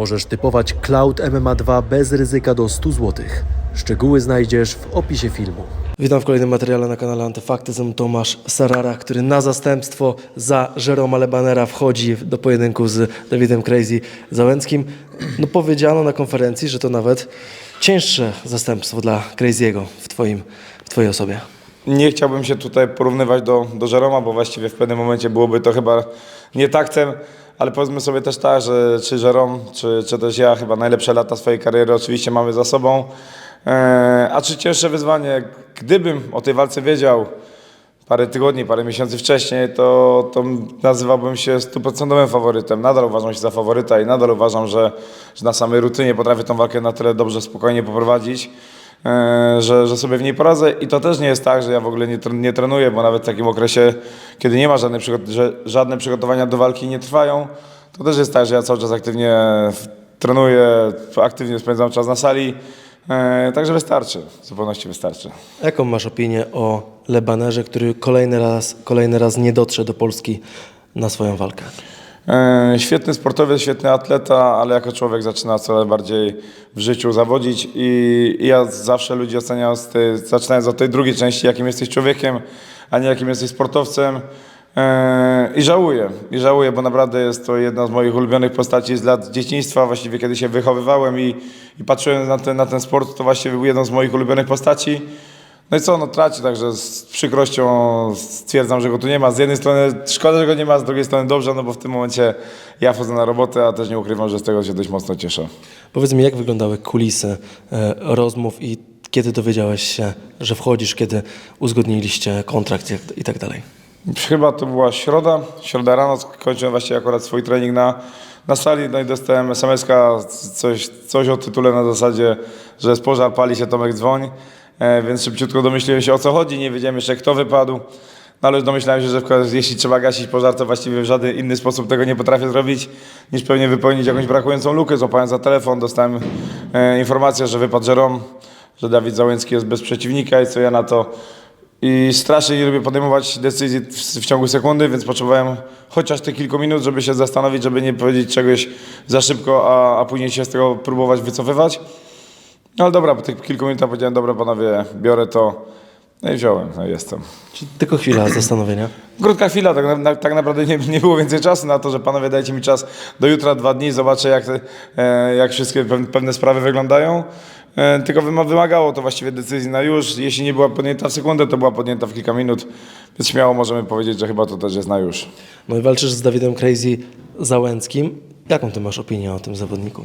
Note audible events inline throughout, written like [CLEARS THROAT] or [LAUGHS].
możesz typować Cloud MMA 2 bez ryzyka do 100 zł. Szczegóły znajdziesz w opisie filmu. Witam w kolejnym materiale na kanale Antyfaktyzm. Tomasz Sarara, który na zastępstwo za Jeroma Lebanera wchodzi do pojedynku z Dawidem Crazy Załęckim. No powiedziano na konferencji, że to nawet cięższe zastępstwo dla Crazy'ego w, twoim, w twojej osobie. Nie chciałbym się tutaj porównywać do, do Żeroma, bo właściwie w pewnym momencie byłoby to chyba nie taktem, ale powiedzmy sobie też tak, że czy Żerom, czy, czy też ja chyba najlepsze lata swojej kariery oczywiście mamy za sobą. E, a czy cięższe wyzwanie? Gdybym o tej walce wiedział parę tygodni, parę miesięcy wcześniej, to, to nazywałbym się stuprocentowym faworytem. Nadal uważam się za faworyta i nadal uważam, że, że na samej rutynie potrafię tą walkę na tyle dobrze, spokojnie poprowadzić. E, że, że sobie w niej poradzę i to też nie jest tak, że ja w ogóle nie, nie trenuję, bo nawet w takim okresie, kiedy nie ma żadnych że żadne przygotowania do walki nie trwają, to też jest tak, że ja cały czas aktywnie trenuję, aktywnie spędzam czas na sali, e, także wystarczy, w zupełności wystarczy. Jaką masz opinię o Lebanerze, który kolejny raz, kolejny raz nie dotrze do Polski na swoją walkę? E, Świetny sportowiec, świetny atleta, ale jako człowiek zaczyna coraz bardziej w życiu zawodzić i, ja zawsze ludzi oceniam z tej, zaczynając od tej drugiej części, jakim jesteś człowiekiem, a nie jakim jesteś sportowcem. E, I żałuję, i żałuję, bo naprawdę jest to jedna z moich ulubionych postaci z lat dzieciństwa, właściwie kiedy się wychowywałem i, i patrzyłem na ten, na ten sport, to właściwie był jedną z moich ulubionych postaci. No i co, no traci, także z przykrością stwierdzam, że go tu nie ma. Z jednej strony szkoda, że go nie ma, z drugiej strony dobrze, no bo w tym momencie ja wchodzę na robotę, a też nie ukrywam, że z tego się dość mocno cieszę. Powiedz mi, jak wyglądały kulisy e, rozmów i kiedy dowiedziałeś się, że wchodzisz, kiedy uzgodniliście kontrakt jak- i tak dalej? Chyba to była środa, środa rano, kończyłem właściwie akurat swój trening na, na sali, no i dostałem SMS-ka, coś, coś o tytule na zasadzie, że jest pożar, pali się, Tomek dzwoń, więc szybciutko domyśliłem się o co chodzi, nie wiedziałem jeszcze kto wypadł, no ale domyślałem się, że jeśli trzeba gasić pożar, to właściwie w żaden inny sposób tego nie potrafię zrobić, niż pewnie wypełnić jakąś brakującą lukę, złapałem za telefon, dostałem e, informację, że wypadł Żerom, że Dawid Załęcki jest bez przeciwnika i co ja na to i strasznie nie lubię podejmować decyzji w, w ciągu sekundy, więc potrzebowałem chociaż te kilku minut, żeby się zastanowić, żeby nie powiedzieć czegoś za szybko, a, a później się z tego próbować wycofywać. No ale dobra, po tych kilku minutach powiedziałem, dobra panowie, biorę to. No i wziąłem, no i jestem. Czyli tylko chwila [CLEARS THROAT] zastanowienia. Krótka chwila, tak, na, tak naprawdę nie, nie było więcej czasu na to, że panowie dajcie mi czas do jutra, dwa dni, zobaczę jak, e, jak wszystkie pew- pewne sprawy wyglądają. E, tylko wyma- wymagało to właściwie decyzji na już. Jeśli nie była podjęta w sekundę, to była podjęta w kilka minut, więc śmiało możemy powiedzieć, że chyba to też jest na już. No i walczysz z Dawidem Crazy Załęckim. Jaką ty masz opinię o tym zawodniku?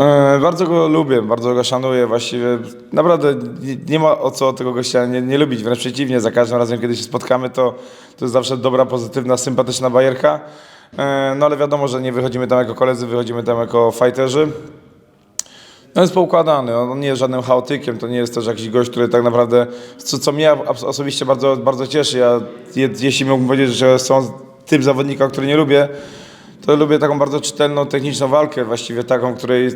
E, bardzo go lubię, bardzo go szanuję. Właściwie naprawdę nie, nie ma o co tego gościa nie, nie lubić. Wręcz przeciwnie, za każdym razem, kiedy się spotkamy, to, to jest zawsze dobra, pozytywna, sympatyczna bajerka. E, no ale wiadomo, że nie wychodzimy tam jako koledzy, wychodzimy tam jako fighterzy. No jest poukładany, on nie jest żadnym chaotykiem, to nie jest też jakiś gość, który tak naprawdę, co, co mnie osobiście bardzo, bardzo cieszy, ja je, jeśli mógłbym powiedzieć, że są typ zawodnika, który nie lubię, to lubię taką bardzo czytelną, techniczną walkę, właściwie taką, której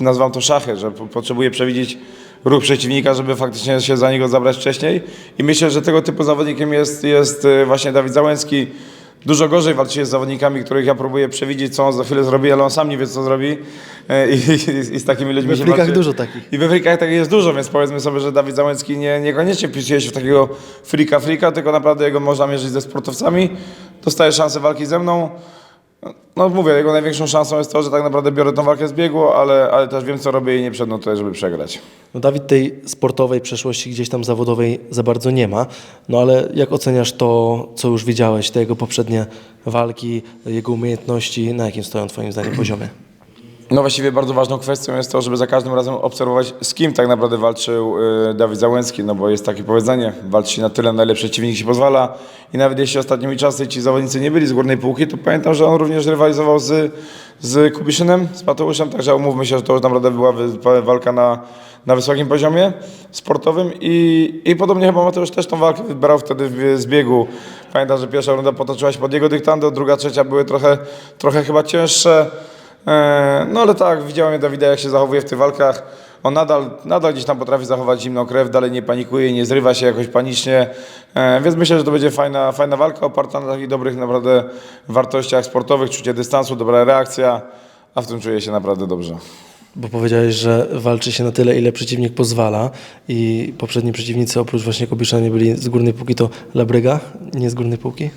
nazywam to szachy, że po- potrzebuję przewidzieć ruch przeciwnika, żeby faktycznie się za niego zabrać wcześniej i myślę, że tego typu zawodnikiem jest, jest e, właśnie Dawid Załęcki. Dużo gorzej walczy się z zawodnikami, których ja próbuję przewidzieć, co on za chwilę zrobi, ale on sam nie wie, co zrobi E, i, i, i z takimi ludźmi się walczy. dużo takich. I we frikach takich jest dużo, więc powiedzmy sobie, że Dawid Załęcki nie, niekoniecznie wpisuje się w takiego frika frika, tylko naprawdę jego można mierzyć ze sportowcami. Dostaje szansę walki ze mną. No mówię, jego największą szansą jest to, że tak naprawdę biorę tą walkę z biegu, ale, ale też wiem, co robię i nie przedno tutaj, żeby przegrać. No Dawid tej sportowej przeszłości gdzieś tam zawodowej za bardzo nie ma, no ale jak oceniasz to, co już widziałeś, te jego poprzednie walki, jego umiejętności, na jakim stoją twoim zdaniem poziomie? No właściwie bardzo ważną kwestią jest to, żeby za każdym razem obserwować, z kim tak naprawdę walczył y, Dawid Załęcki, no bo jest takie powiedzenie, walczy na tyle, na ile przeciwnik się pozwala i nawet jeśli ostatnimi czasy ci zawodnicy nie byli z górnej półki, to pamiętam, że on również rywalizował z, z Kubiszynem, z Mateuszem, także umówmy się, że to już naprawdę była walka na, na wysokim poziomie sportowym i, i podobnie chyba Mateusz też tą walkę wybrał wtedy w- z biegu. Pamiętam, że pierwsza runda potoczyła się pod jego dyktando, druga, trzecia były trochę, trochę chyba cięższe. E, No ale tak, widziałem Dawida, jak się zachowuje w tych walkach. On nadal, nadal gdzieś tam potrafi zachować zimną krew, dalej nie panikuje, nie zrywa się jakoś panicznie. E, Więc myślę, że to będzie fajna, fajna walka oparta na takich dobrych naprawdę wartościach sportowych, czucie dystansu, dobra reakcja. a w tym czuję się naprawdę dobrze. Bo powiedziałeś, że walczy się na tyle, ile przeciwnik pozwala i poprzedni przeciwnicy oprócz właśnie Kobisza nie byli z górnej półki, to Labryga, nie z górnej półki?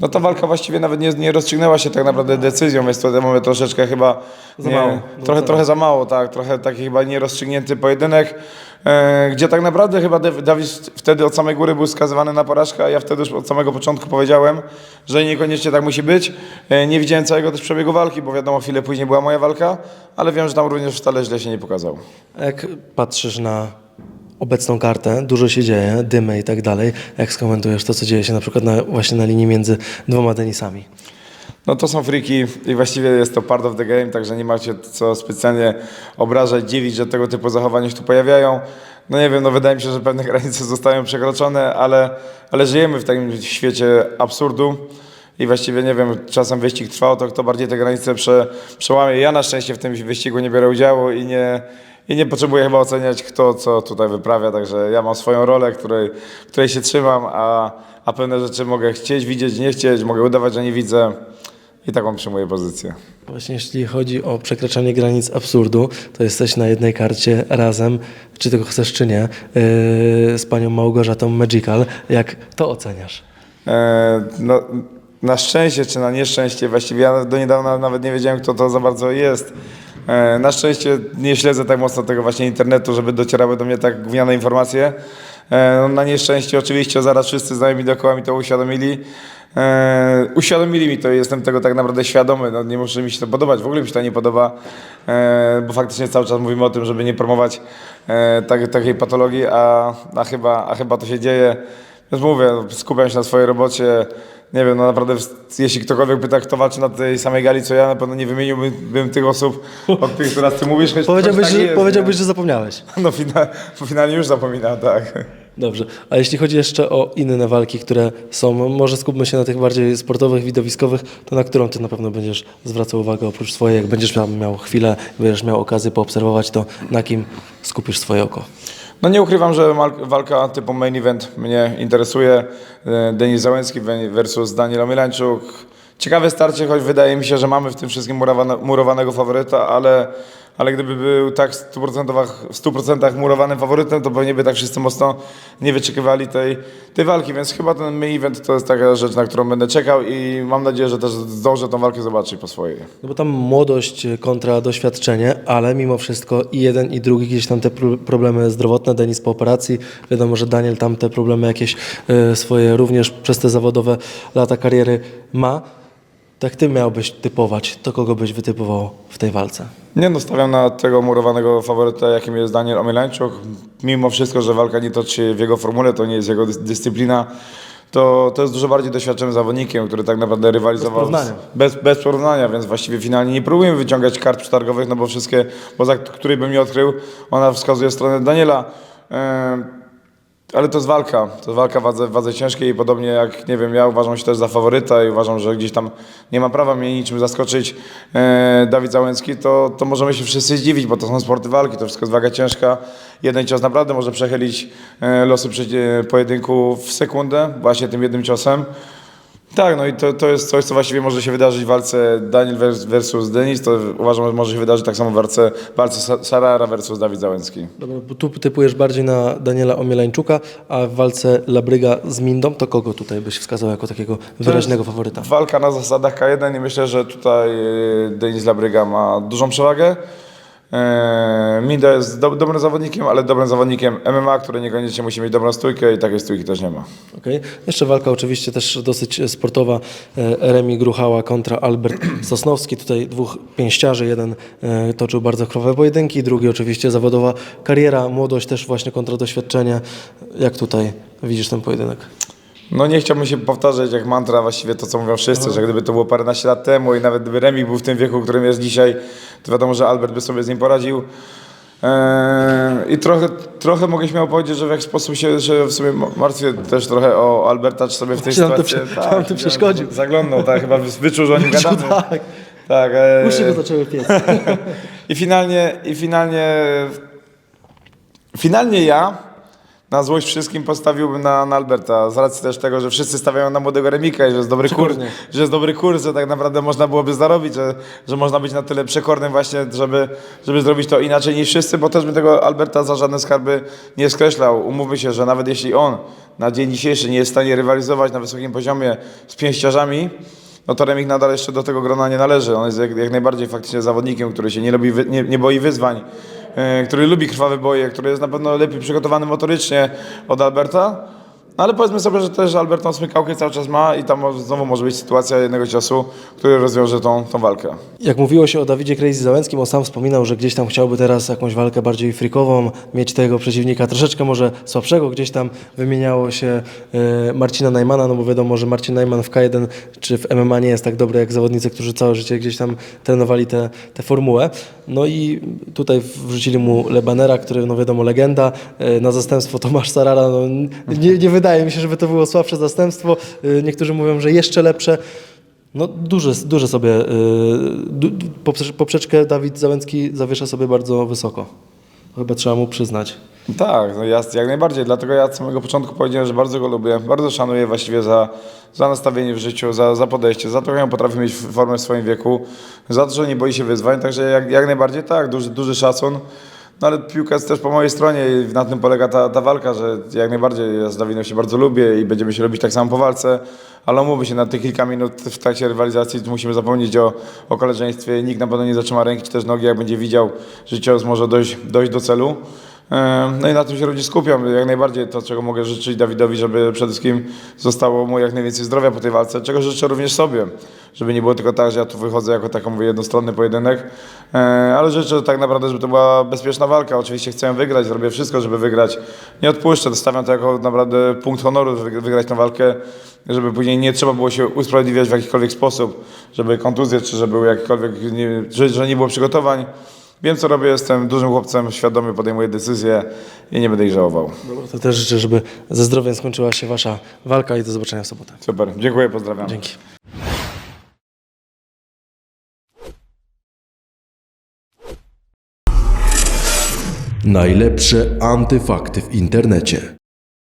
No ta walka właściwie nawet nie, nie rozstrzygnęła się tak naprawdę decyzją, więc to mamy troszeczkę chyba Za nie, mało. trochę, trochę za mało, tak, trochę taki chyba nierozstrzygnięty pojedynek, e, gdzie tak naprawdę chyba Daw- Dawid wtedy od samej góry był skazywany na porażkę, a ja wtedy już od samego początku powiedziałem, że niekoniecznie tak musi być. E, nie widziałem całego też przebiegu walki, bo wiadomo, chwilę później była moja walka, ale wiem, że tam również wcale źle się nie pokazał. A Jak patrzysz na obecną kartę, dużo się dzieje, dymy i tak dalej, jak skomentujesz to, co dzieje się na przykład na, właśnie na linii między dwoma Denisami? No to są friki i właściwie jest to part of the game, także nie macie co specjalnie obrażać, dziwić, że tego typu zachowania się tu pojawiają. No nie wiem, no wydaje mi się, że pewne [LAUGHS] granice zostają przekroczone, ale, ale żyjemy w takim świecie absurdu i właściwie nie wiem, czasem wyścig trwał, to kto bardziej te granice prze, przełamie. Ja na szczęście w tym wyścigu nie biorę udziału i nie, i nie potrzebuję chyba oceniać, kto co tutaj wyprawia, także ja mam swoją rolę, której, której się trzymam, a, a pewne rzeczy mogę chcieć widzieć, nie chcieć, mogę udawać, że nie widzę. I taką przyjmuję pozycję. Właśnie jeśli chodzi o przekraczanie granic absurdu, to jesteś na jednej karcie razem, czy tego chcesz, czy nie, yy, z panią Małgorzatą Magical. Jak to oceniasz? E, no, na szczęście czy na nieszczęście, właściwie ja do niedawna nawet nie wiedziałem, kto to za bardzo jest. E, na szczęście nie śledzę tak mocno tego właśnie internetu, żeby docierały do mnie tak gówniane informacje. E, no, na nieszczęście oczywiście zaraz wszyscy znajomi dookoła mi to uświadomili. E, uświadomili mi to i jestem tego tak naprawdę świadomy. No, nie muszę mi się to podobać, w ogóle mi się to nie podoba, bo faktycznie cały czas mówimy o tym, żeby nie promować tak, takiej patologii, a, a, chyba, a chyba to się dzieje. Więc mówię, skupiam się na swojej robocie. Nie wiem, no naprawdę, jeśli ktokolwiek pyta, kto walczy na tej samej gali, co ja, na pewno nie wymieniłbym bym tych osób, o których teraz ty mówisz. choć- Powiedziałbyś, choć tak że, jest, powiedziałbyś nie? że zapomniałeś. [LAUGHS] No fina, finalnie już zapominam, tak. Dobrze. A jeśli chodzi jeszcze o inne walki, które są, może skupmy się na tych bardziej sportowych, widowiskowych, to na którą ty na pewno będziesz zwracał uwagę oprócz swojej, jak będziesz miał, miał chwilę, będziesz miał okazję poobserwować, to na kim skupisz swoje oko? No nie ukrywam, że walka typu main event mnie interesuje. E, Denis Załęcki versus Daniel Omielańczuk. Ciekawe starcie, choć wydaje mi się, że mamy w tym wszystkim murowane, murowanego faworyta, ale, ale gdyby był tak w 100%, w 100% murowanym faworytem, to pewnie by tak wszyscy mocno nie wyczekiwali tej, tej walki, więc chyba ten main event to jest taka rzecz, na którą będę czekał i mam nadzieję, że też zdążę tą walkę zobaczyć po swojej. No bo tam młodość kontra doświadczenie, ale mimo wszystko i jeden i drugi gdzieś tam te pro- problemy zdrowotne, Denis po operacji, wiadomo, że Daniel tam te problemy jakieś e, swoje również przez te zawodowe lata kariery ma. Tak ty miałbyś typować, to kogo byś wytypował w tej walce? Nie no, stawiam na tego murowanego faworyta, jakim jest Daniel Omielańczuk. Mimo wszystko, że walka nie toczy się w jego formule, to nie jest jego dys- dyscyplina, to, to jest dużo bardziej doświadczonym zawodnikiem, który tak naprawdę rywalizował. Bez porównania. Z, bez, bez porównania, więc właściwie finalnie nie próbujemy wyciągać kart przetargowych, no bo wszystkie, poza której bym nie odkrył, ona wskazuje stronę Daniela. Em, ale to jest walka, to jest walka w wadze, wadze ciężkiej i podobnie jak, nie wiem, ja uważam się też za faworyta i uważam, że gdzieś tam nie ma prawa mnie niczym zaskoczyć e, Dawid Załęcki, to, to możemy się wszyscy zdziwić, bo to są sporty walki, to wszystko jest waga ciężka. Jeden cios naprawdę może przechylić e, losy przecie- pojedynku w sekundę, właśnie tym jednym ciosem. Tak, no i to, to jest coś, co właściwie może się wydarzyć w walce Daniel vers- versus Denis, to uważam, że może się wydarzyć tak samo w walce, walce Sa- Sarara versus Dawid Załęcki. Dobra, bo tu typujesz bardziej na Daniela Omielańczuka, a w walce Labryga z Mindą, to kogo tutaj byś wskazał jako takiego wyraźnego faworyta? Walka na zasadach K1 i myślę, że tutaj e, Denis Labryga ma dużą przewagę. E, Minda jest do, dobrym zawodnikiem, ale dobrym zawodnikiem MMA, który niekoniecznie musi mieć dobrą stójkę i takiej stójki też nie ma. Okej. Jeszcze walka oczywiście też dosyć sportowa. E, Remi Gruchała kontra Albert [CLEARS THROAT] Sosnowski. Tutaj dwóch pięściarzy. Jeden e, toczył bardzo krwawe pojedynki, drugi oczywiście zawodowa kariera, młodość też właśnie kontra doświadczenie. Jak tutaj widzisz ten pojedynek? No nie chciałbym się powtarzać jak mantra właściwie to, co mówią wszyscy, że gdyby to było paręnaście lat temu i nawet gdyby Remik był w tym wieku, którym jest dzisiaj, to wiadomo, że Albert by sobie z nim poradził. Eee, I trochę, trochę mogę śmiało powiedzieć, że w jakiś sposób się że w sumie martwię też trochę o Alberta, czy sobie w tej Czy to sytuacji... prze- czy nam to przeszkodził? Zaglądnął, tak, chyba wyczuł, że o nim [LAUGHS] gadamy. tak. Tak. eee, Uszy go zaczęły piec. [LAUGHS] I finalnie, i finalnie, finalnie ja na złość wszystkim postawiłbym na, na Alberta. Z racji też tego, że wszyscy stawiają na młodego Remika i że jest dobry kurs, że jest dobry kurs, że tak naprawdę można byłoby zarobić, że, że można być na tyle przekornym właśnie, żeby, żeby zrobić to inaczej niż wszyscy, bo też bym tego Alberta za żadne skarby nie skreślał. Umówmy się, że nawet jeśli on na dzień dzisiejszy nie jest w stanie rywalizować na wysokim poziomie z pięściarzami, no to Remik nadal jeszcze do tego grona nie należy. On jest jak, jak najbardziej faktycznie zawodnikiem, który się nie, nie, nie boi wyzwań, który lubi krwawe boje, który jest na pewno lepiej przygotowany motorycznie od Alberta. Ale powiedzmy sobie, że też Albert tą smykałkę cały czas ma i tam znowu może być sytuacja jednego ciosu, który rozwiąże tą, tą walkę. Jak mówiło się o Dawidzie Crazy Załęckim, on sam wspominał, że gdzieś tam chciałby teraz jakąś walkę bardziej frikową, mieć tego przeciwnika troszeczkę może słabszego. Gdzieś tam wymieniało się e, Marcina Najmana, no bo wiadomo, że Marcin Najman w K1 czy w MMA nie jest tak dobry jak zawodnicy, którzy całe życie gdzieś tam trenowali tę tę formułę. No i tutaj wrzucili mu Lebanera, który no wiadomo legenda, e, na zastępstwo Tomasz Sarara. No, nie, nie wydaje mi się, żeby to było słabsze zastępstwo. E, Niektórzy mówią, że jeszcze lepsze. No duży, duży sobie, poprze- poprzeczkę Dawid Załęcki zawiesza sobie bardzo wysoko. Chyba trzeba mu przyznać. Tak, no ja, jak najbardziej. Dlatego ja od samego początku powiedziałem, że bardzo go lubię, bardzo szanuję właściwie za, za nastawienie w życiu, za, za podejście, za to, on potrafi mieć formę w swoim wieku, za to, że nie boi się wyzwań. Także jak, jak najbardziej tak, duży, duży szacun. No ale piłka jest też po mojej stronie i na tym polega ta, ta walka, że jak najbardziej ja z Dawidem się bardzo lubię i będziemy się lubić tak samo po walce, ale umówmy się, na te kilka minut w trakcie rywalizacji musimy zapomnieć o, o koleżeństwie. Nikt na pewno nie zatrzyma ręki czy też nogi, jak będzie widział, że cios może dojść, dojść do celu. No i na tym się ludzie skupiam. Jak najbardziej to, czego mogę życzyć Dawidowi, żeby przede wszystkim zostało mu jak najwięcej zdrowia po tej walce, czego życzę również sobie. Żeby nie było tylko tak, że ja tu wychodzę jako taki mówię, jednostronny pojedynek, ale życzę tak naprawdę, żeby to była bezpieczna walka. Oczywiście chcę wygrać, zrobię wszystko, żeby wygrać. Nie odpuszczę, stawiam to jako naprawdę punkt honoru, żeby wygrać tę walkę, żeby później nie trzeba było się usprawiedliwiać w jakikolwiek sposób, żeby kontuzje, czy żeby jakikolwiek, że nie było przygotowań. Wiem co robię, jestem dużym chłopcem, świadomie podejmuję decyzje i nie będę ich żałował. To też życzę, żeby ze zdrowiem skończyła się Wasza walka i do zobaczenia w sobotę. Super, dziękuję, pozdrawiam. Dzięki. Najlepsze antyfakty w internecie.